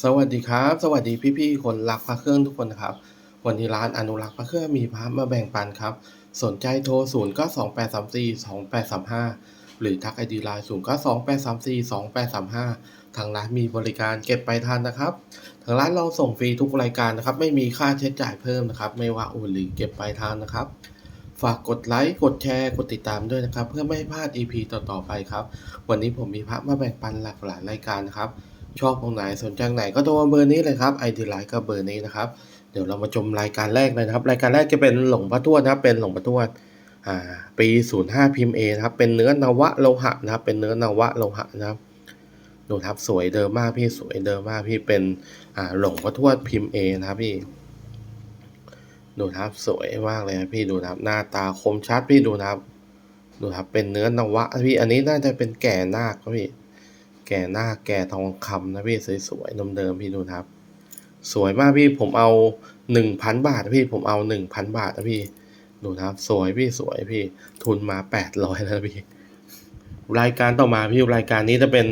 สวัสดีครับ สวัสดีพี่ๆคนรักพระเครื่องทุกคนนะครับ วันนี้ร้านอนุรักษ์พระเครื่องมีพระมาแบ่งปันครับ สนใจโทร 0 9 2 8 3 4 2 8 3 5 หรือทักไอดีไลน์0 9 2 8 3 4 2 8 3 5 ทางร้านมีบริการเก็บไปลายทานนะครับ ทางร้านเราส่งฟรีทุกรายการนะครับ ไม่มีค่าใช้จ่ายเพิ่มนะครับ ไม่ว่าโอนหรือเก็บไปลายทานนะครับ ฝากกดไลค์กดแชร์กดติดตามด้วยนะครับ เพื่อไม่ให้พลาด EP ต่อๆไปครับ วันนี้ผมมีพระมาแบ่งปันหลากหลายรายการนะครับ ชอบตรงไหนสนใจไหนก็โทรมาเบอร์นี้เลยครับไอดีไลน์ก็เบอร์นี้นะครับ เดี๋ยวเรามาชมรายการแรกเลยนะครับ รายการแรกจะเป็นหลงพระทวดนะครับ เป็นหลงพระทวดอ่าปี05พิมพ์เอนะครับ เป็นเนื้อนวะโลหะนะครับ เป็นเนื้อนวะโลหะนะครับดูครับสวยเดิมมากพี่สวยเดิมมากพี่เป็นอ่าหลงพระทวดพิมพ์เอนะครับพี่ดูนะครับสวยมากเลยพี่ดูนะครับหน้าตาคมชัดพี่ดูนะครับดูครับเป็นเนื้อนวะพี่อันนี้น่าจะเป็นแก่นาคครับพี่ ก่หน้าแก่ทองคำนะพี่สวยๆเดิมพี่ดูครับ สวยมากพี่ผมเอาหนึ่งพันบาทนะพี่ผมเอาหนึ่งพันบาทนะพี่ดูครับสวยพี่สวยพี่ทุนมาแปดร้อยแล้วนะพี่ รายการต่อมาพี่รายการนี้จะเป็น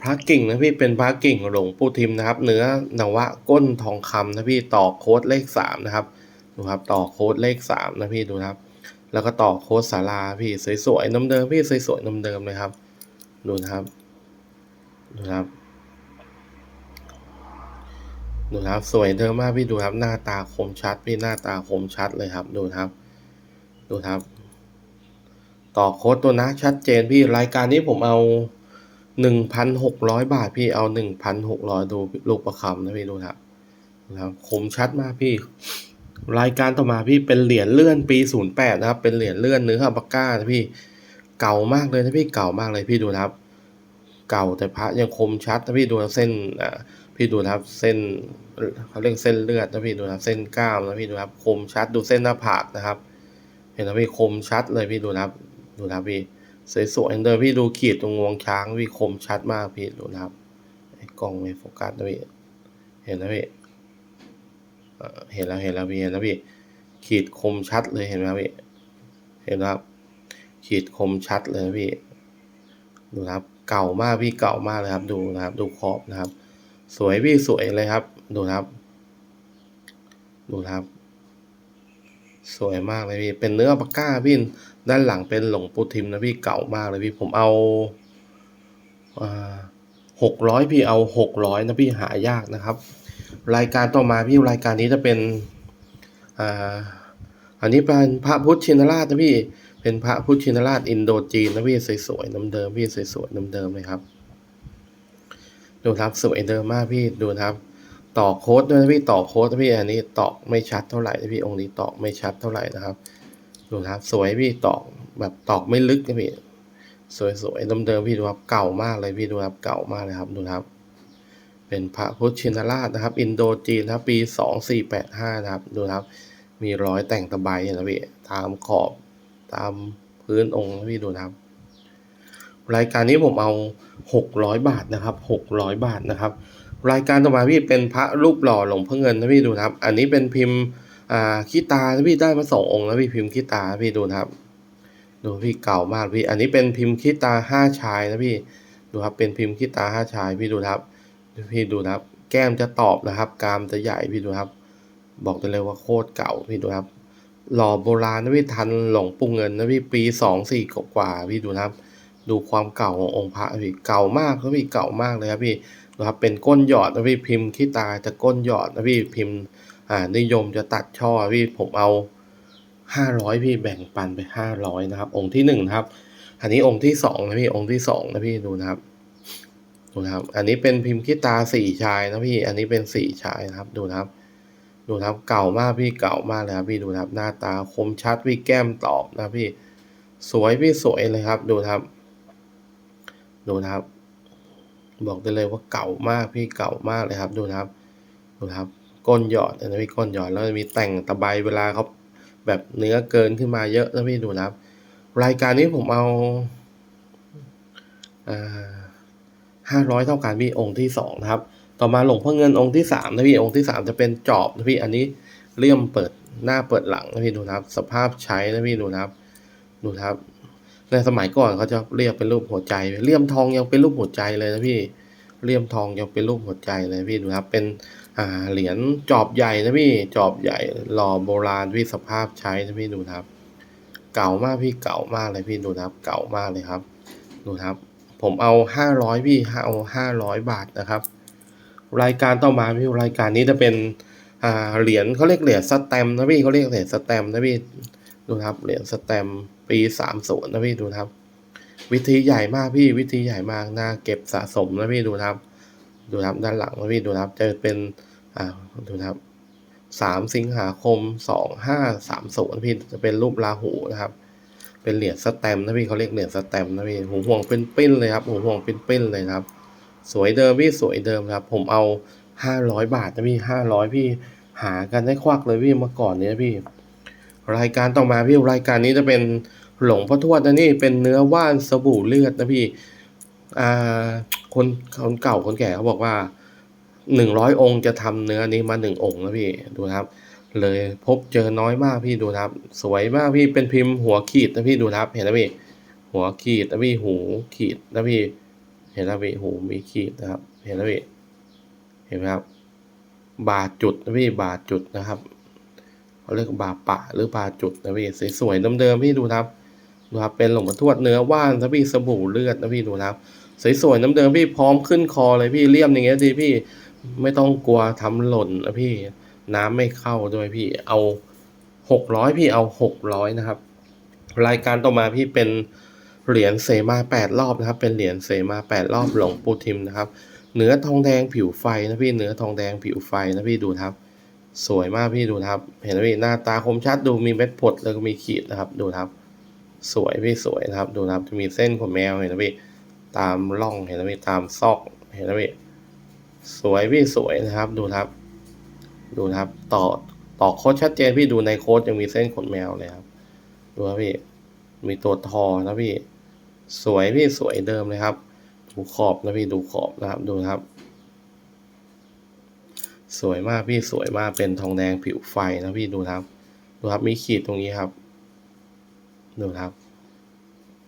พระกิ่งนะพี่เป็นพระกิ่งหลวงปู่ทิมนะครับ เนื้อนวะก้นทองคำนะพี่ต่อโค้ดเลขสามนะครับดูครับต่อโค้ดเลขสามนะพี่ดูครับ แล้วก็ต่อโค้ดสาราพี่สวยๆเดิมพี่สวยๆเดิมเลยครับดูนะครับ ดูครับ ดูครับ สวยเดิมมากพี่ดูครับ หน้าตาคมชัด พี่หน้าตาคมชัดเลยครับ ดูครับ ดูครับ ต่อโค้ดตัวนะชัดเจนพี่รายการนี้ผมเอาหนึ่งพันหกร้อยบาทพี่เอาหนึ่งพันหกร้อยดูลูกประคำนะพี่ดูครับนะครับคมชัดมากพี่ รายการต่อมาพี่เป็นเหรียญเลื่อนปีศูนย์แปดนะครับ เป็นเหรียญเลื่อนเนื้ออัลปาก้านะพี่ เก่ามากเลยนะพี่เก่ามากเลยพี่ดูครับ เก่าแต่พระยังคมชัดนะพี่ดูนะเส้นอ่าพี่ดูนะครับเส้นเขาเรียกเส้นเลือดนะพี่ดูนะครับเส้นกล้ามนะพี่ดูนะครับคมชัดดูเส้นหน้าผากนะครับ เห็นไหมพี่คมชัดเลยพี่ดูนะครับดูนะครับพี่สวยๆเดิมพี่ดูขีดตรงงวงช้างพี่คมชัดมากพี่ดูนะครับกล้องไม่โฟกัสนะพี่เห็นนะพี่เห็นแล้วเห็นแล้วพี่เห็นแล้วพี่ขีดคมชัดเลยเห็นไหมพี่เห็นครับ ขีดคมชัดเลยพี่ดูนะครับ เก่ามากพี่เก่ามากเลยครับ ดูนะครับ ดูขอบนะครับ สวยพี่สวยเลยครับ ดูครับ ดูครับ สวยมากเลยพี่ เป็นเนื้อปากก้าพี่ด้านหลังเป็นหลงปูทิมนะพี่เก่ามากเลยพี่ผมเอาหกร้อยพี่เอาหกร้อยนะพี่หายากนะครับ รายการต่อมาพี่รายการนี้จะเป็นอ่าอันนี้เป็นพระพุทธชินราชนะพี่ เป็นพระพุทธชินราชอินโดจีนนะพี่สวยๆน้ำเดิมพี่สวยๆน้ำเดิมเลยครับ ดูครับสวยเดิมมากพี่ดูนะครับ ต่อโค้ดด้วยนะพี่ต่อโค้ดนะพี่อันนี้ตอกไม่ชัดเท่าไหร่นะพี่องค์นี้ตอกไม่ชัดเท่าไหร่นะครับ ดูนะครับสวยพี่ตอกแบบตอกไม่ลึกนะพี่สวยๆเดิมๆพี่ดูครับเก่ามากเลยพี่ดูครับเก่ามากเลยครับดูนะครับ เป็นพระพุทธชินราชนะครับ อินโดจีนนะครับปีสองสี่แปดห้านะครับ ดูนะครับ มีร้อยแต่งตะไบนะพี่ตามขอบ ตามพื้นองค์นะพี่ดูนะครับ รายการนี้ผมเอาหกร้อยบาทนะครับหกร้อยบาทนะครับ รายการต่อมาพี่เป็นพระรูปหล่อหลวงพ่อเงินนะพี่ดูนะครับ อันนี้เป็นพิมพ์อ่าขี้ตานะพี่ได้มาสององค์แล้วพี่พิมพ์ขี้ตาพี่ดูนะครับ ดูพี่เก่ามากพี่ อันนี้เป็นพิมพ์ขี้ตาห้าชายนะพี่ดูครับเป็นพิมพ์ขี้ตาห้าชายพี่ดูนะครับพี่ดูนะครับ แก้มจะตอบนะครับ กามจะใหญ่พี่ดูครับ บอกได้เลยว่าโคตรเก่าพี่ดูครับ หล่อโบราณนะพี่ทันหลงปูเงินนะพี่ปีสองสี่กว่าพี่ดูนะครับ ดูความเก่าขององค์พระพี่เก่ามากครับพี่เก่ามากเลยครับพี่ดูครับเป็นก้นหยอดนะพี่พิมพ์ขี้ตาจะก้นหยอดนะพี่พิมพ์อ่านิยมจะตัดช่อพี่ผมเอาห้าร้อยพี่แบ่งปันไปห้าร้อยนะครับ องค์ที่หนึ่งนะครับ อันนี้องค์ที่สองนะพี่องค์ที่สองนะพี่ดูนะครับดูนะครับ อันนี้เป็นพิมพ์ขี้ตาสี่ชายนะพี่ อันนี้เป็นสี่ชายนะครับดูนะครับ ดูครับเก่ามากพี่เก่ามากเลยครับพี่ดูครับหน้าตาคมชัดพี่แก้มตอบนะพี่สวยพี่สวยเลยครับ ดูครับ ดูครับ บอกได้เลยว่าเก่ามากพี่เก่ามากเลยครับ ดูครับ ดูครับ ก้นหยอดนะพี่ก้นหยอดแล้วมีแต่งตะไบเวลาเขาแบบเนื้อเกินขึ้นมาเยอะนะพี่ดูครับ รายการนี้ผมเอาห้าร้อยเท่ากันพี่องค์ที่สองครับ ต่อมาหลวงพ่อเงินองค์ที่สามนะพี่องค์ที่สามจะเป็นจอบนะพี่อันนี้เลี่ยมเปิดหน้าเปิดหลังนะพี่ดูนะครับ สภาพใช้นะพี่ดูนะครับ ดูนะครับในสมัยก่อนเขาจะเรียกเป็นรูปหัวใจเลี่ยมทองยังเป็นรูปหัวใจเลยนะพี่เลี่ยมทองยังเป็นรูปหัวใจเลยพี่ดูนะครับเป็นอ่าเหรียญจอบใหญ่นะพี่จอบใหญ่หล่อโบราณพี่สภาพใช้นะพี่ดูนะครับ เก่ามากพี่เก่ามากเลยพี่ดูนะครับ เก่ามากเลยครับ ดูนะครับ ผมเอาห้าร้อยพี่เอาห้าร้อยบาทนะครับ รายการต่อมาพี่รายการนี้จะเป็นเหรียญเขาเรียกเหรียญสแตมนะพี่เขาเรียกเหรียญสแตมนะพี่ดูครับเหรียญสแตมปีสามศูนย์นะพี่ดูครับ วิธีใหญ่มากพี่วิธีใหญ่มากน่าเก็บสะสมนะพี่ดูครับ ดูครับด้านหลังนะพี่ดูครับจะเป็นอ่าดูครับสามสิงหาคมสองห้าสามศูนย์พี่จะเป็นรูปราหูนะครับ เป็นเหรียญสแตมนะพี่เขาเรียกเหรียญสแตมนะพี่หูห่วงเป็นปิ้นเลยครับหูห่วงเป็นปิ้นเลยครับ สวยเดิมพี่สวยเดิมครับ ผมเอาห้าร้อยบาทนะพี่ห้าร้อยพี่หากันได้ควักเลยพี่เมื่อก่อนเนี้ยพี่ รายการต่อมาพี่รายการนี้จะเป็นหลงพ่อทวดนะนี่เป็นเนื้อว่านสบู่เลือดนะพี่อ่าคนคนเก่าคนแก่เขาบอกว่าหนึ่งร้อยองค์จะทำเนื้อนี้มาหนึ่งองค์นะพี่ดูครับ เลยพบเจอน้อยมากพี่ดูครับ สวยมากพี่เป็นพิมพ์หัวขีดนะพี่ดูครับ เห็นไหมพี่หัวขีดนะพี่หูขีดนะพี่ เห็นแล้วหูมีขีดนะครับเห็นแล้วเห็นไหมครับ บาจุดนะพี่บาจุดนะครับเขาเรียกบาปะหรือบาจุดนะพี่สวยๆเดิมๆพี่ดูนะครับดูครับเป็นหลวงพ่อทวดเนื้อว่านนะพี่สบู่เลือดนะพี่ดูนะครับสวยๆเดิมๆพี่พร้อมขึ้นคอเลยพี่เลี่ยมอย่างเงี้ยดีพี่ไม่ต้องกลัวทำหล่นนะพี่น้ำไม่เข้าด้วยพี่เอาหกร้อยพี่เอาหกร้อยนะครับ รายการต่อมาพี่เป็น เหรียญเสมาแปดรอบนะครับ เป็นเหรียญเสมาแปดรอบหลวงปู่ทิมนะครับ เนื้อทองแดงผิวไฟนะพี่ เนื้อทองแดงผิวไฟนะพี่ดูครับ สวยมากพี่ดูครับ เห็นไหมพี่หน้าตาคมชัดดูมีเม็ดผดแล้วก็มีขีดนะครับ ดูครับ สวยพี่สวยนะครับ ดูครับจะมีเส้นขนแมวเห็นไหมพี่ ตามร่องเห็นไหมพี่ตามซอกเห็นไหมพี่ สวยพี่สวยนะครับ ดูครับ ดูครับ ต่อต่อโค้ดชัดเจนพี่ดูในโค้ดยังมีเส้นขนแมวเลยครับ ดูครับพี่ มีตัวทอนะพี่ สวยพี่สวยเดิมเลยครับ ดูขอบนะพี่ดูขอบนะครับดูครับ สวยมากพี่สวยมากเป็นทองแดงผิวไฟนะพี่ดูครับ ดูครับมีขีดตรงนี้ครับ ดูครับ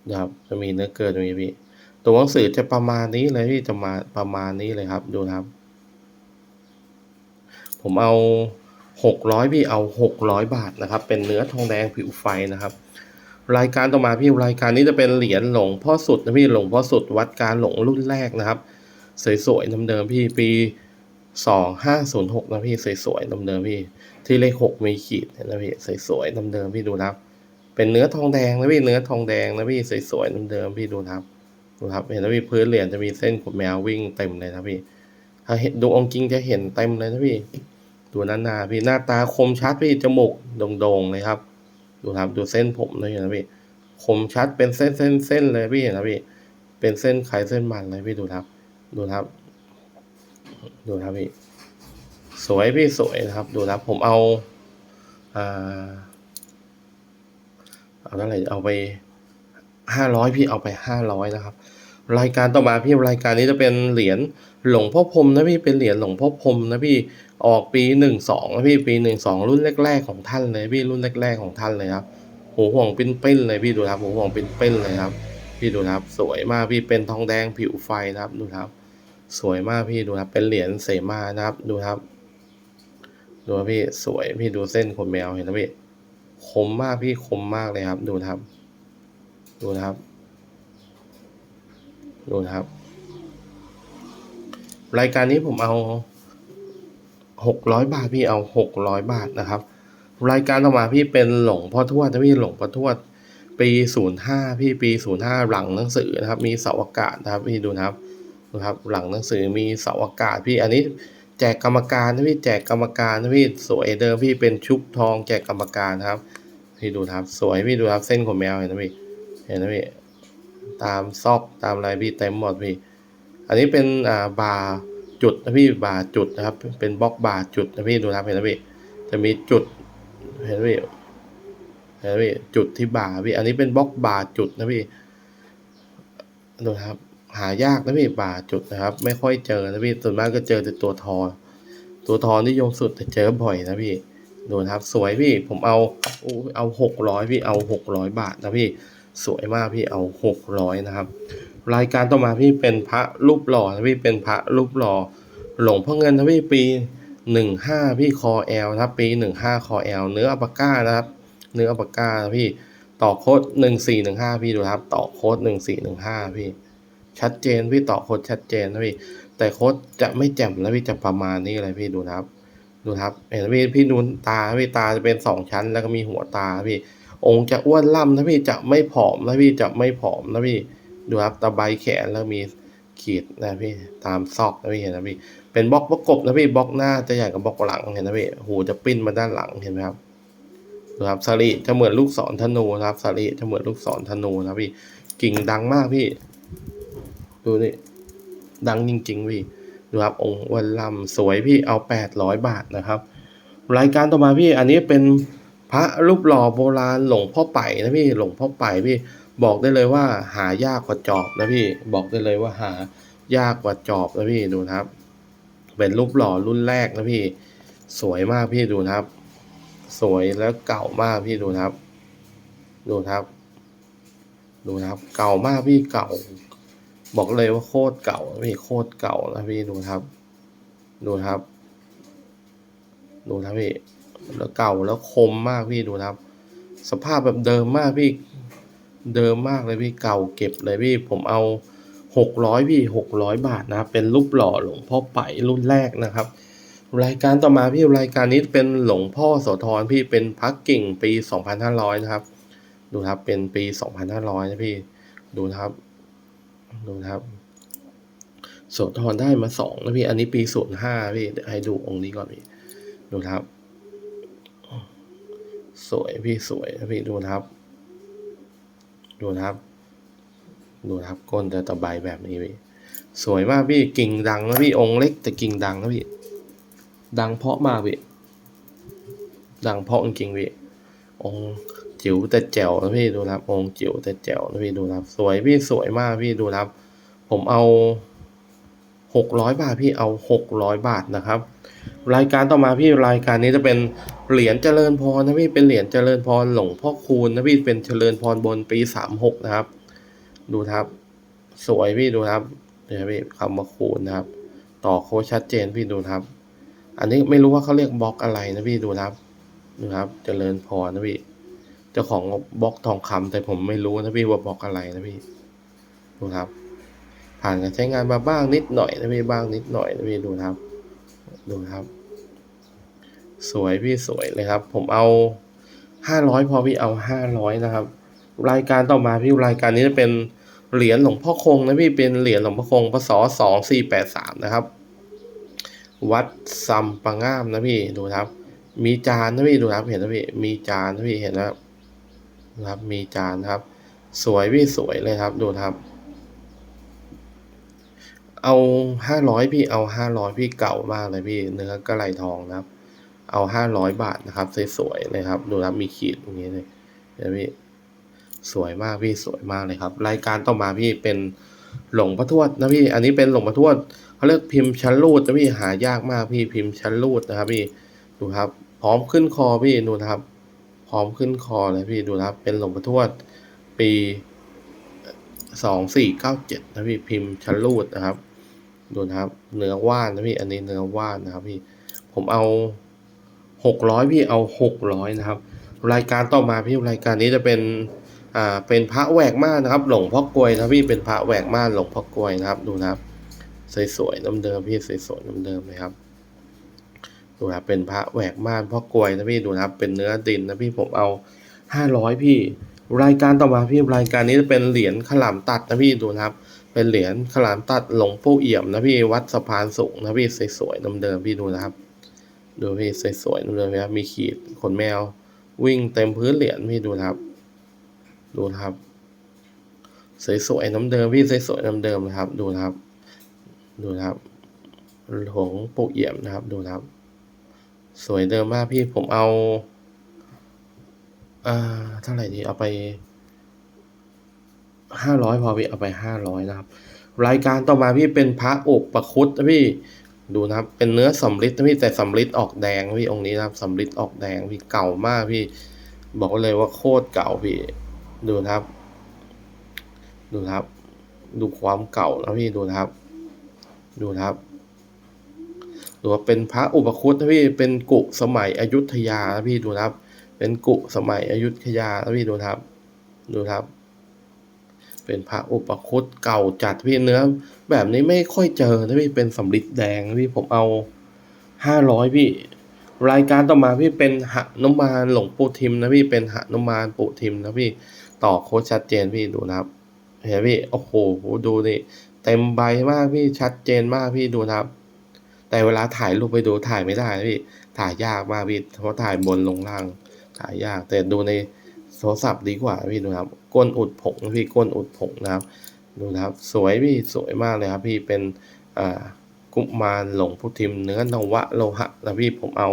ดูครับจะมีเนื้อเกินตรงนี้พี่ตัวหนังสือจะประมาณนี้เลยพี่จะมาประมาณนี้เลยครับ ดูครับ ผมเอาหกร้อยพี่เอาหกร้อยบาทนะครับ เป็นเนื้อทองแดงผิวไฟนะครับ รายการต่อมาพี่รายการนี้จะเป็นเหรียญหลวงพ่อสุดนะพี่หลวงพ่อสุดวัดการหลงรุ่นแรกนะครับ สวยๆเดิมๆพี่ปีสองห้าศูนย์หกนะพี่สวยๆเดิมๆพี่ ที่เลขหกมีขีดเห็นะพี่สวยๆเดิมๆพี่ดูนะครับ เป็นเนื้อทองแดงนะพี่เนื้อทองแดงนะพี่สวยๆเดิมๆพี่ดูนะครับดูครับเห็นนะพี่พื้นเหรียญจะมีเส้นขนแมววิ่งเต็มเลยนะพี่ถ้าเห็นดูองค์จริงจะเห็นเต็มเลยนะพี่ดูหน้าหน้าพี่หน้าตาคมชัดพี่จมูกโด่งๆเลยครับ ดูครับดูเส้นผมเลยนะพี่คมชัดเป็นเส้นเส้นเส้นเลยพี่เห็นะพี่เป็นเส้นไขเส้นมันเลยพี่ดูครับ ดูครับ ดูครับพี่สวยพี่สวยนะครับ ดูครับ ผมเอาอ่าเอาเท่าไหร่เอาไปห้าร้อยพี่เอาไปห้าร้อยนะครับ รายการต่อมาพี่รายการนี้จะเป็นเหรียญ หลวงพ่อพรมนะพี่เป็นเหรียญหลวงพ่อพรมนะพี่ออกปีหนึ่งสองนะพี่ปีหนึ่งสองรุ่นแรก ๆ ของท่านเลยพี่รุ่นแรก ๆของท่านเลยครับหูห่วงเปิ้นปิ้นเลยพี่ดูครับหูห่วงเปิ้นปิ้นเลยครับ พี่ดูครับ สวยมากพี่เป็นทองแดงผิวไฟนะครับดูครับ สวยมากพี่ดูครับเป็นเหรียญเสมานะครับดูครับดูพี่สวยพี่ดูเส้นขนแมวเห็นไหมพี่คมมากพี่คมมากเลยครับ ดูครับ ดูนะครับ ดูนะครับ รายการนี้ผมเอาหกร้อยบาทพี่เอาหกร้อยบาทนะครับ รายการต่อมาพี่เป็นหลงพ่อทวดนะพี่หลงพ่อทวดปีศูนย์ห้าพี่ปีศูนย์ห้าหลังหนังสือนะครับ มีเสาอากาศนะครับพี่ดูนะครับนะครับ หลังหนังสือมีเสาอากาศพี่อันนี้แจกกรรมการนะพี่แจกกรรมการนะพี่สวยเดิมพี่เป็นชุบทองแจกกรรมการนะครับพี่ดูนะครับสวยพี่ดูครับเส้นขนแมวเห็นไหมพี่เห็นไหมพี่ตามซอกตามอะไรพี่เต็มหมดพี่ อันนี้เป็นอ่าบาร์จุดนะพี่บาร์จุดนะครับ เป็นบล็อกบาร์จุดนะพี่ดูนะครับเห็นไหมพี่จะมีจุดเห็นไหมพี่เห็นไหมพี่จุดที่บาร์พี่อันนี้เป็นบล็อกบาร์จุดนะพี่ดูนะครับหายากนะพี่บาร์จุดนะครับ ไม่ค่อยเจอนะพี่ส่วนมากก็เจอแต่ตัวทอ ตัวทอนิยมสุดแต่เจอบ่อยนะพี่ดูนะครับสวยพี่ผมเอาเอาหกร้อยพี่เอาหกร้อยบาทนะพี่สวยมากพี่เอาหกร้อยนะครับ รายการต่อมาพี่เป็นพระรูปหล่อนะพี่เป็นพระรูปหล่อหลวงพ่อเงินนะพี่ปีหนึ่งห้าพี่คอแอลนะครับปีหนึ่งห้าคอแอลเนื้ออัปก้านะครับ เนื้ออัปก้านะพี่ต่อโค้ดหนึ่งสี่หนึ่งห้าพี่ดูครับ ต่อโค้ดหนึ่งสี่หนึ่งห้าพี่ ชัดเจนพี่ต่อโค้ดชัดเจนนะพี่ แต่โค้ดจะไม่แจ่มนะพี่จะประมาณนี้เลยพี่ดูครับ ดูครับเห็นพี่พี่นูนตาพี่ตาจะเป็นสองชั้นแล้วก็มีหัวตาพี่ องค์จะอ้วนล่ำนะพี่จะไม่ผอมนะพี่จะไม่ผอมนะพี่ ดูครับตะไบแขนแล้วมีขีดนะพี่ตามซอกนะพี่เห็นนะพี่เป็นบล็อกประกบนะพี่บล็อกหน้าจะใหญ่กับบล็อกหลังเห็นนะพี่หูจะปิ้นมาด้านหลังเห็นไหมครับดูครับสารีจะเหมือนลูกศรธนูนะครับสารีจะเหมือนลูกศรธนูนะพี่กิ่งดังมากพี่ ดูนี่ดังจริง ๆ พี่ดูครับองค์วันลำสวยพี่เอาแปดร้อยบาทนะครับ รายการต่อมาพี่อันนี้เป็นพระรูปหล่อโบราณหลวงพ่อไปนะพี่หลวงพ่อไปพี่ บอกได้เลยว่าหายากกว่าจอบนะพี่บอกได้เลยว่าหายากกว่าจอบนะพี่ดูครับ เป็นรูปหล่อรุ่นแรกนะพี่ สวยมากพี่ดูครับ สวยแล้วเก่ามากพี่ดูครับ ดูครับ ดูครับ เก่ามากพี่เก่า บอกเลยว่าโคตรเก่าพี่โคตรเก่านะพี่ดูครับ ดูครับ ดูครับพี่แล้วเก่าแล้วคมมากพี่ดูครับ สภาพแบบเดิมมากพี่ เดิมมากเลยพี่เก่าเก็บเลยพี่ผมเอาหกร้อยพี่หกร้อยบาทนะเป็นรูปหล่อหลวงพ่อไปรุ่นแรกนะครับ รายการต่อมาพี่รายการนี้เป็นหลวงพ่อโสธรพี่เป็นพักกิ่งปีสองพันห้าร้อยนะครับ ดูครับเป็นปีสองพันห้าร้อยนะพี่ดูครับ ดูครับโสธรได้มาสองนะพี่ อันนี้ปีศูนย์ห้าพี่ให้ดูองค์นี้ก่อนพี่ ดูครับ สวยพี่สวยนะพี่ดูครับ ดูนะครับ ดูนะครับก้นจะตะไบแบบนี้พี่สวยมากพี่กิ่งดังนะพี่องค์เล็กแต่กิ่งดังนะพี่ดังเพาะมากพี่ดังเพาะจริงๆพี่องค์จิ๋วแต่แจ๋วนะพี่ดูนะครับ องค์จิ๋วแต่แจ๋วนะพี่ดูนะครับ สวยพี่สวยมากพี่ดูนะครับ ผมเอาหกร้อยบาทพี่เอาหกร้อยบาทนะครับ รายการต่อมาพี่รายการนี้จะเป็น เหรียญเจริญพรนะพี่เป็นเหรียญเจริญพรหลวงพ่อคูณนะพี่เป็นเจริญพรบนปีสามหกนะครับ ดูครับ สวยพี่ดูครับเดี๋ยวพี่คำว่าคูณนะครับ ต่อโคชัดเจนพี่ดูครับ อันนี้ไม่รู้ว่าเขาเรียกบล็อกอะไรนะพี่ดูครับดูครับเจริญพรนะพี่เจ้าของบล็อกทองคำแต่ผมไม่รู้นะพี่ว่าบล็อกอะไรนะพี่ดูครับ ผ่านการใช้งานมาบ้างนิดหน่อยนะพี่บ้างนิดหน่อยนะพี่ดูครับ ดูครับ สวยพี่สวยเลยครับ ผมเอาห้าร้อยพอพี่เอาห้าร้อยนะครับ รายการต่อมาพี่รายการนี้จะเป็นเหรียญหลวงพ่อคงนะพี่เป็นเหรียญหลวงพ่อคงพศสองสี่แปดสามนะครับ วัดซัมปะงามนะพี่ดูครับ มีจานนะพี่ดูครับเห็นนะพี่มีจานนะพี่เห็นนะครับนะครับมีจานครับ สวยพี่สวยเลยครับ ดูครับ เอาห้าร้อยพี่เอาห้าร้อยพี่เก่ามากเลยพี่เนื้อกระไหลทองนะครับ เอาห้าร้อยบาทนะครับ สวยๆเลยครับ ดูครับมีขีดตรงนี้เลยเห็นไหมพี่สวยมากพี่สวยมากเลยครับ รายการต่อมาพี่เป็นหลงพ่อทวดนะพี่ อันนี้เป็นหลงพ่อทวดเขาเรียกพิมพ์ชั้นรูดนะพี่หายากมากพี่พิมพ์ชั้นรูดนะครับ พี่ดูครับ พร้อมขึ้นคอพี่ดูนะครับ พร้อมขึ้นคอเลยพี่ดูนะครับ เป็นหลงพ่อทวด ปีสองสี่เก้าเจ็ดนะพี่พิมพ์ชั้นรูดนะครับ ดูนะครับ เนื้อว่านนะพี่ อันนี้เนื้อว่านนะครับพี่ ผมเอา หกร้อยพี่เอาหกร้อยนะครับ รายการต่อมาพี่รายการนี้จะเป็นอ่าเป็นพระแหวกม่านนะครับ หลวงพ่อกลวยนะพี่เป็นพระแหวกม่านหลวงพ่อกลวยนะครับ ดูนะครับสวยๆน้ำเดิมพี่สวยๆน้ำเดิมเลยครับดูนะเป็นพระแหวกม่านพ่อกลวยนะพี่ดูนะครับเป็นเนื้อดินนะพี่ผมเอาห้าร้อยพี่ รายการต่อมาพี่รายการนี้จะเป็นเหรียญขลามตัดนะพี่ดูนะครับ เป็นเหรียญขลามตัดหลวงปู่เอี่ยมนะพี่วัดสะพานสูงนะพี่สวยๆน้ำเดิมพี่ดูนะครับ ดูพี่สวยๆน้ำเดิมนะครับ มีขีดขนแมว วิ่งเต็มพื้นเหรียญพี่ดูครับ ดูครับ สวยๆน้ำเดิมพี่สวยๆน้ำเดิมนะครับ ดูครับ ดูครับหลงปู่เอี่ยมนะครับ ดูครับ สวยเดิมมากพี่ผมเอาอ่าเท่าไหร่ดีเอาไปห้าร้อยพอพี่เอาไปห้าร้อยนะครับ รายการต่อมาพี่เป็นพระอกประคุดนะพี่ ดูนะครับ เป็นเนื้อสำริดนะพี่แต่สำริดออกแดงพี่องค์นี้นะครับสำริดออกแดงพี่เก่ามากพี่ บอกเลยว่าโคตรเก่าพี่ ดูนะครับ ดูนะครับ ดูความเก่านะพี่ดูนะครับ ดูนะครับดูว่าเป็นพระอุปคุตนะพี่เป็นกุสมัยอยุธยานะพี่ดูนะครับ เป็นกุสมัยอยุธยานะพี่ดูนะครับ ดูนะครับ เป็นพระอุปคุตเก่าจัดพี่เนื้อ แบบนี้ไม่ค่อยเจอนะพี่เป็นสำริดแดงพี่ผมเอาห้าร้อยพี่ รายการต่อมาพี่เป็นหนุมานหลงปูทิมนะพี่เป็นหนุมานปูทิมนะพี่ต่อโค้ดชัดเจนพี่ดูนะครับเห็นพี่โอ้โหดูนี่เต็มใบมากพี่ชัดเจนมากพี่ดูนะครับ แต่เวลาถ่ายรูปไปดูถ่ายไม่ได้นะพี่ถ่ายยากมากพี่เพราะถ่ายบนลงล่างถ่ายยากแต่ดูในโทรศัพท์ดีกว่าพี่ดูครับก้นอุดผงพี่ก้นอุดผงนะครับ ดูนะครับ สวยพี่สวยมากเลยครับ พี่เป็นอ่ากุมารหลวงพุทิมเนื้อนวะโลหะนะพี่ผมเอา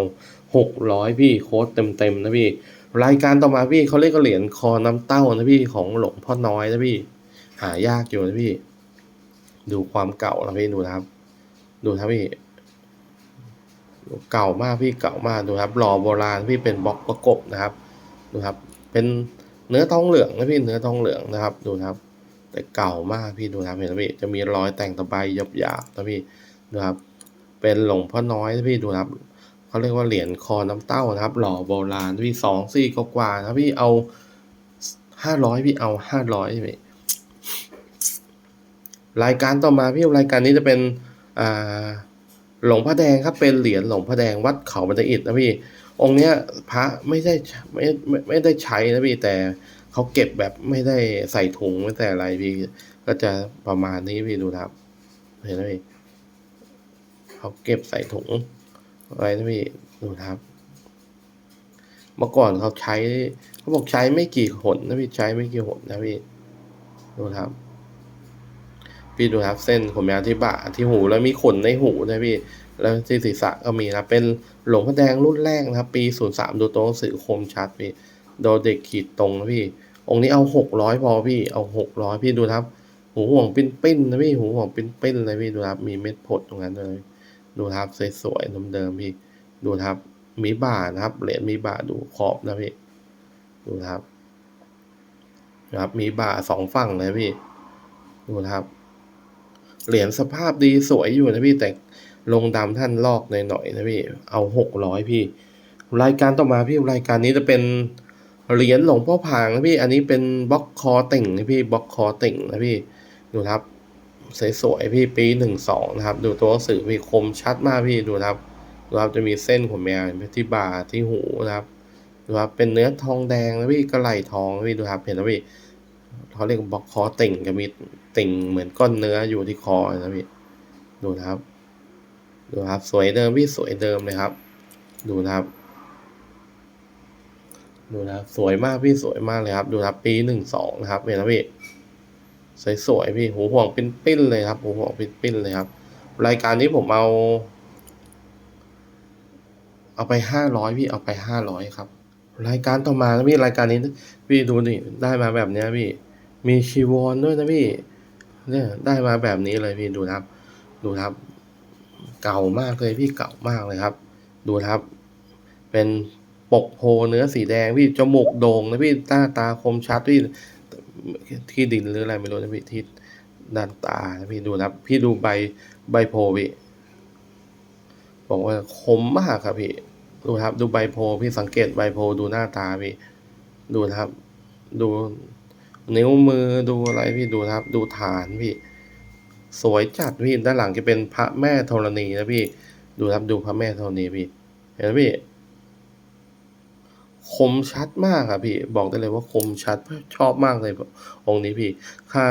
หกร้อยพี่โค้ดเต็มๆนะพี่ รายการต่อมาพี่เขาเรียกเหรียญคอน้ำเต้านะพี่ของหลวงพ่อน้อยนะพี่ หายากอยู่นะพี่ ดูความเก่านะพี่ดูนะครับ ดูครับพี่เก่ามากพี่เก่ามากดูครับหล่อโบราณพี่เป็นบล็อกประกบนะครับ ดูครับ เป็นเนื้อทองเหลืองนะพี่เนื้อทองเหลืองนะครับ ดูครับ แต่เก่ามากพี่ดูนะครับเห็นไหมพี่จะมีรอยแต่งตะไบหยาบๆนะพี่ดูครับ เป็นหลวงพ่อน้อยนะพี่ดูครับเขาเรียกว่าเหรียญคอน้ำเต้านะครับ หล่อโบราณพี่สองสี่กว่านะพี่เอาห้าร้อยพี่เอาห้าร้อยพี่รายการต่อมาพี่รายการนี้จะเป็นอ่าหลวงพ่อแดงครับเป็นเหรียญหลวงพ่อแดงวัดเขาบันไดอิฐนะพี่องค์เนี้ยพระไม่ได้ไม่ไม่ไม่ได้ใช้นะพี่แต่ เขาเก็บแบบไม่ได้ใส่ถุงไม่แต่อะไรพี่ก็จะประมาณนี้พี่ดูนะครับ เห็นไหมพี่เขาเก็บใส่ถุงไว้นะพี่ดูนะครับ เมื่อก่อนเขาใช้เขาบอกใช้ไม่กี่หนนะพี่ใช้ไม่กี่หนนะพี่ดูนะครับ พี่ดูครับเส้นผมยาวที่บ่าที่หูแล้วมีขนในหูนะพี่แล้วที่ศีรษะก็มีนะเป็นหลวงพ่อแดงรุ่นแรกนะครับ ปีศูนย์สามดูตัวหนังสือคมชัดพี่ โดเด็กขีดตรงนะพี่ องค์นี้เอาหกร้อยพอพี่ เอาหกร้อยพี่ดูครับ หูห่วงปิ้นปิ้นนะพี่ หูห่วงปิ้นปิ้นเลยพี่ดูครับ มีเม็ดผดตรงนั้นเลย ดูครับสวยๆเดิมๆพี่ ดูครับ มีบ่านะครับ เหรียญมีบ่าดูขอบนะพี่ ดูครับนะครับ มีบ่าสองฝั่งเลยพี่ ดูครับ เหรียญสภาพดีสวยอยู่นะพี่แต่ลงดำท่านลอกหน่อยๆนะพี่ เอาหกร้อยพี่ รายการต่อมาพี่รายการนี้จะเป็น เหรียญหลวงพ่อผางนะพี่ อันนี้เป็นบล็อกคอติ่งนะพี่บล็อกคอติ่งนะพี่ ดูครับ สวยๆพี่ปีหนึ่งสองนะครับ ดูตัวหนังสือพี่คมชัดมากพี่ดูครับดูครับจะมีเส้นขนแมวที่บ่าที่หูนะครับดูครับเป็นเนื้อทองแดงนะพี่กระไหลทองนะพี่ดูครับเห็นนะพี่เขาเรียกบล็อกคอติ่งจะมีติ่งเหมือนก้อนเนื้ออยู่ที่คอนะพี่ดูนะครับ ดูครับ สวยเดิมพี่สวยเดิมเลยครับ ดูนะครับ ดูนะครับสวยมากพี่สวยมากเลยครับ ดูนะครับปีหนึ่งสองนะครับเห็นนะพี่สวยๆพี่หูห่วงปิ้นปิ้นเลยครับหูห่วงปิ้นปิ้นเลยครับ รายการนี้ผมเอา เอาไปห้าร้อยพี่เอาไปห้าร้อยครับ รายการต่อมานะพี่รายการนี้พี่ดูนี่ได้มาแบบเนี้ยพี่ มีชีวรด้วยนะพี่เนี่ยได้มาแบบนี้เลยพี่ดูนะครับ ดูนะครับ เก่ามากเลยพี่เก่ามากเลยครับ ดูนะครับ เป็น ปกโพเนื้อสีแดงพี่จมูกโด่งนะพี่หน้าตาคมชัดพี่ที่ดินหรืออะไรไม่รู้นะพี่ที่ด้านตานะพี่ดูนะครับพี่ดูใบใบโพพี่บอกว่าคมมากครับพี่ดูครับ ดูใบโพพี่สังเกตใบโพดูหน้าตาพี่ดูนะครับ ดูนิ้วมือดูอะไรพี่ดูนะครับ ดูฐานพี่ สวยจัดพี่ด้านหลังจะเป็นพระแม่ธรณีนะพี่ ดูครับดูพระแม่ธรณีพี่ เห็นไหมพี่ คมชัดมากครับพี่ บอกได้เลยว่าคมชัดชอบมากเลยองค์นี้พี่ ค่า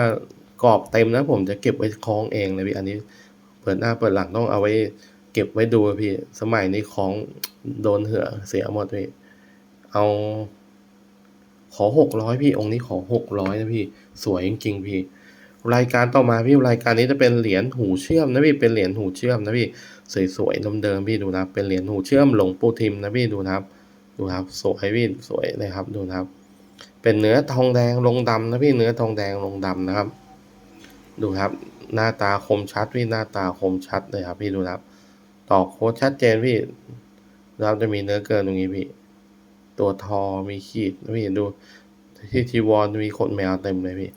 กรอบเต็มนะผมจะเก็บไว้คล้องเองเลยพี่อันนี้ เปิดหน้าเปิดหลังต้องเอาไว้ เก็บไว้ดูพี่ สมัยนี้ของโดนเหือเสียหมดพี่ เอาขอหกร้อยพี่องค์นี้ขอหกร้อยนะพี่ สวยจริงๆพี่ รายการต่อมาพี่รายการนี้จะเป็นเหรียญหูเชื่อมนะพี่เป็นเหรียญหูเชื่อมนะพี่สวยๆเดิมๆพี่ดูนะเป็นเหรียญหูเชื่อมหลวงปู่ทิมนะพี่ดูนะครับ ดูครับสวยพี่สวยเลยครับดูนะครับ เป็นเนื้อทองแดงลงดำนะพี่เนื้อทองแดงลงดำนะครับ ดูครับ หน้าตาคมชัดพี่หน้าตาคมชัดเลยครับ พี่ดูครับต่อโค้ดชัดเจนพี่นะครับจะมีเนื้อเกินตรงนี้พี่ ตัวทอมีขีดพี่ดูที่ทีวอนมีขนแมวเต็มเลยพี่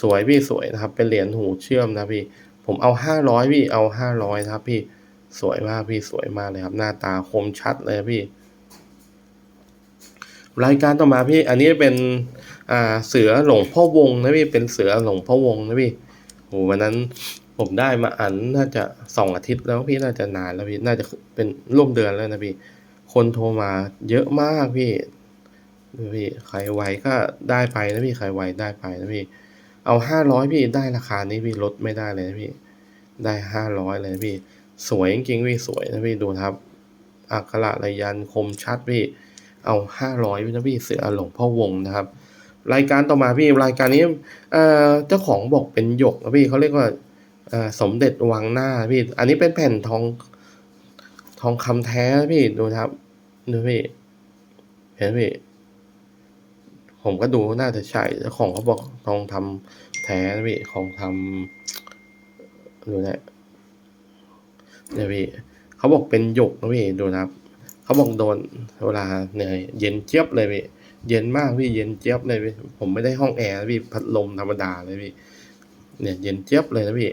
สวยพี่สวยนะครับ เป็นเหรียญหูเชื่อมนะพี่ ผมเอาห้าร้อยพี่เอาห้าร้อยนะครับ พี่สวยมากพี่สวยมากเลยครับ หน้าตาคมชัดเลยพี่ รายการต่อมาพี่ อันนี้เป็นอ่าเสือหลงพ่อวงนะพี่ เป็นเสือหลงพ่อวงนะพี่โหวันนั้นผมได้มาอันน่าจะสองอาทิตย์แล้วพี่น่าจะนานแล้วพี่น่าจะเป็นร่วมเดือนแล้วนะพี่ คนโทรมาเยอะมากพี่พี่ใครไวก็ได้ไปนะพี่ใครไวได้ไปนะพี่ เอาห้าร้อยพี่ได้ราคานี้พี่ลดไม่ได้เลยนะพี่ ได้ห้าร้อยเลยนะพี่ สวยจริงๆพี่สวยนะพี่ดูครับอักขระระยันคมชัดพี่ เอาห้าร้อยนะพี่เสือหลวงพ่อวงนะครับ รายการต่อมาพี่รายการนี้เจ้าของบอกเป็นหยกนะพี่เขาเรียกว่าสมเด็จวังหน้าพี่อันนี้เป็นแผ่นทองทองคำแท้พี่ดูครับดูพี่เห็นพี่ผมก็ดูน่าจะใช่เจ้าของเขาบอกทองทำแท้พี่ของทำดูนะเนี่ยพี่เขาบอกเป็นหยกนะพี่ดูนะครับ เขาบอกโดนเวลาเหนื่อยเย็นเจี๊ยบเลยพี่เย็นมากพี่เย็นเจี๊ยบเลยพี่ผมไม่ได้ห้องแอร์พี่พัดลมธรรมดาเลยพี่เนี่ยเย็นเจี๊ยบเลยนะพี่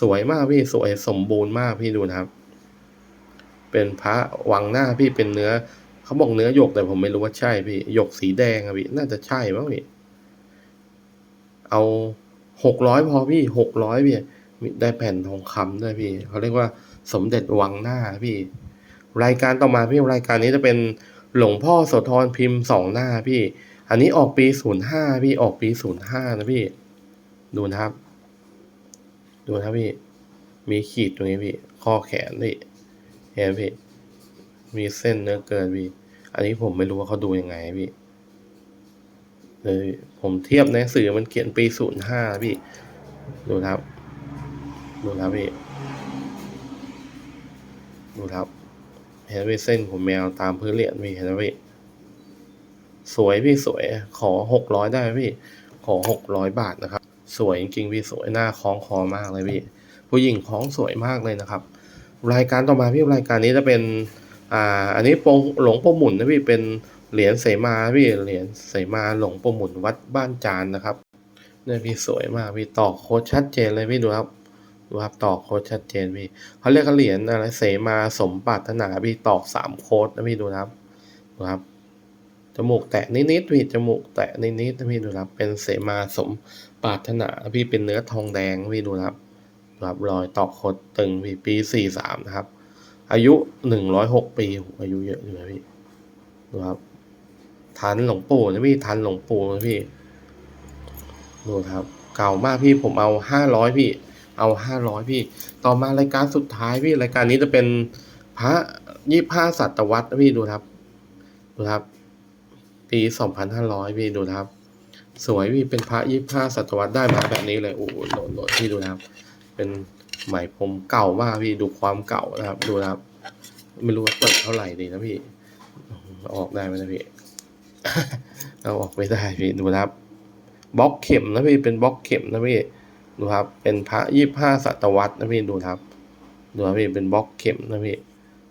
สวยมากพี่สวยสมบูรณ์มากพี่ดูนะครับ เป็นพระวังหน้าพี่เป็นเนื้อเขาบอกเนื้อหยกแต่ผมไม่รู้ว่าใช่พี่หยกสีแดงอะพี่น่าจะใช่มั้งพี่เอาหกร้อยพอพี่หกร้อยพี่ได้แผ่นทองคำด้วยพี่เขาเรียกว่าสมเด็จวังหน้าพี่ รายการต่อมาพี่รายการนี้จะเป็นหลวงพ่อโสธรพิมพ์สองหน้าพี่ อันนี้ออกปีศูนย์ห้าพี่ออกปีศูนย์ห้านะพี่ ดูนะครับ ดูนะครับพี่ มีขีดตรงนี้พี่ ข้อแขนพี่เห็นพี่ มีเส้นเนื้อเกินพี่ อันนี้ผมไม่รู้ว่าเขาดูยังไงพี่เลยผมเทียบในสื่อมันเขียนปีศูนย์ห้าพี่ ดูนะครับ ดูนะครับพี่ ดูนะครับ เห็นไหมเส้นผมแมวตามพื้นเหรียญพี่เห็นไหมพี่สวยพี่สวย ขอหกร้อยได้ไหมพี่ ขอหกร้อยบาทนะครับ สวยจริงๆพี่สวยหน้าคล้องคอมากเลยพี่ ผู้หญิงคล้องสวยมากเลยนะครับ รายการต่อมาพี่รายการนี้จะเป็นอ่าอันนี้ปงหลวงปู่หมุนนะพี่เป็นเหรียญเสมาพี่เหรียญเสมาหลวงปู่หมุนวัดบ้านจานนะครับเนี่ยพี่สวยมากพี่ตอกโค้ดชัดเจนเลยพี่ดูครับ ดูครับตอกโค้ดชัดเจนพี่เขาเรียกเหรียญอะไรเสมาสมปรารถนาพี่ตอกสามโค้ดนะพี่ดูนะครับดูครับจมูกแตะนิดๆพี่จมูกแตะนิดๆนะพี่ดูครับ เป็นเสมาสมปรารถนาพี่เป็นเนื้อทองแดงพี่ดูนะครับครับรอยตอกโคดตึงพี่ปีสี่สามนะครับ อายุหนึ่งร้อยหกปีอายุเยอะอยู่นะพี่ดูครับทันหลวงปู่นะพี่ทันหลวงปู่นะพี่ดูครับ เก่ามากพี่ผมเอาห้าร้อยพี่ เอาห้าร้อยพี่ ต่อมารายการสุดท้ายพี่รายการนี้จะเป็นพระยี่ห้าศตวรรษพี่ดูครับ ดูครับ ปีสองพันห้าร้อยพี่ดูครับ สวยพี่เป็นพระยี่ห้าศตวรรษได้มาแบบนี้เลยโอ้โหโหลดโหลดพี่ดูครับ เป็นไหมพรมเก่ามากพี่ดูความเก่านะครับ ดูครับ ไม่รู้ว่าเปิดเท่าไหร่ดีนะพี่ ออกได้ไหมนะพี่เอาออกไม่ได้พี่ดูครับบล็อกเข็มนะพี่เป็นบล็อกเข็มนะพี่ ดูครับ เป็นพระยี่ห้าศตวรรษนะพี่ดูครับดูครับพี่เป็นบล็อกเข็มนะพี่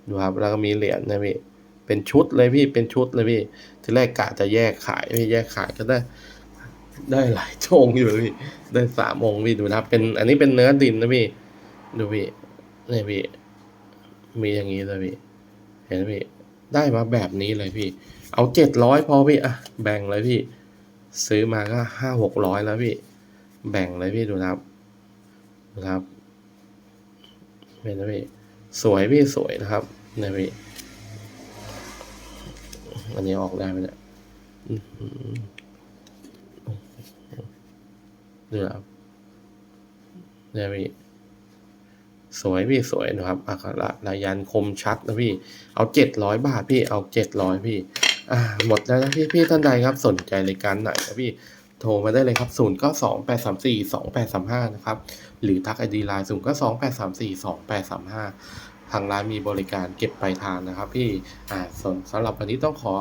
ดูครับแล้วก็มีเหรียญนะพี่เป็นชุดเลยพี่เป็นชุดเลยพี่ทีแรกกะจะแยกขายพี่แยกขายก็ได้ได้หลายชงอยู่พี่ได้สามองค์พี่ดูนะครับ เป็นอันนี้เป็นเนื้อดินนะพี่ดูพี่นี่พี่มีอย่างนี้เลยพี่เห็นพี่ได้มาแบบนี้เลยพี่ เอาเจ็ดร้อยพอพี่อะแบ่งเลยพี่ ซื้อมาก็ห้าหกร้อยแล้วพี่ แบ่งเลยพี่ดูนะครับดูนะครับเห็นไหมพี่สวยพี่สวยนะครับนี่ยพี่อันนี้ออกได้ไหมเนี่ยอื้อหือดูนะครับนี่ยพี่สวยพี่สวยนะครับอักขระลายันคมชัดนะพี่ เอาเจ็ดร้อยบาทพี่เอาเจ็ดร้อยพี่ อ่าหมดแล้วนะพี่พี่ท่านใดครับสนใจรายการไหนนะพี่ โทรมาได้เลยครับศูนย์ก็สองแปดสามสี่สองแปดสามห้านะครับ หรือทักไอดีไลน์ศูนย์ก็สองแปดสามสี่สองแปดสามห้าทางร้านมีบริการเก็บปลายทางนะครับพี่ อ่าสสำหรับวันนี้ต้องขอ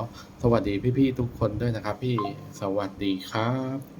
สวัสดีพี่ๆทุกคนด้วยนะครับพี่ สวัสดีครับ